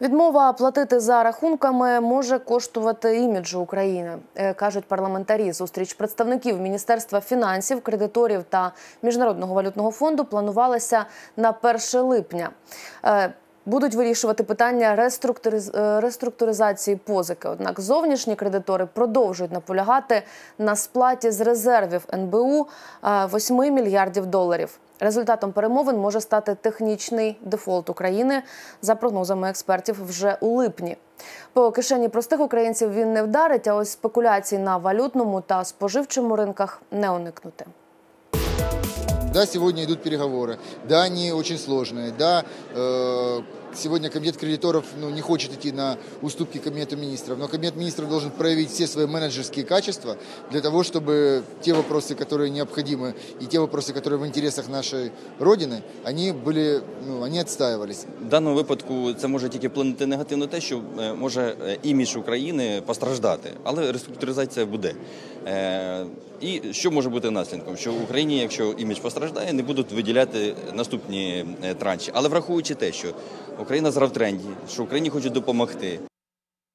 Відмова платити за рахунками може коштувати іміджу України, е, кажуть парламентарі. Зустріч представників Міністерства фінансів, кредиторів та Міжнародного валютного фонду планувалася на 1 липня. Е, Будуть вирішувати питання реструктуриз... е, реструктуризації позики. Однак зовнішні кредитори продовжують наполягати на сплаті з резервів НБУ е, 8 мільярдів доларів. Результатом перемовин може стати технічний дефолт України за прогнозами експертів вже у липні. По кишені простих українців він не вдарить, а ось спекуляцій на валютному та споживчому ринках не уникнути. Да, сегодня идут переговоры. Да, они очень сложные. Да, э, сегодня комитет кредиторов ну, не хочет идти на уступки кабинету министров. Но кабинет министров должен проявить все свои менеджерские качества для того, чтобы те вопросы, которые необходимы, и те вопросы, которые в интересах нашей Родины, они были, ну, они отстаивались. В даному випадку це може тільки вплинути негативно те, що е, може е, імідж України постраждати, але реструктуризація буде. Е, І що може бути наслідком? Що в Україні, якщо імідж постраждає, не будуть виділяти наступні е, транші. Але враховуючи те, що Україна зараз в тренді, що Україні хочуть допомогти,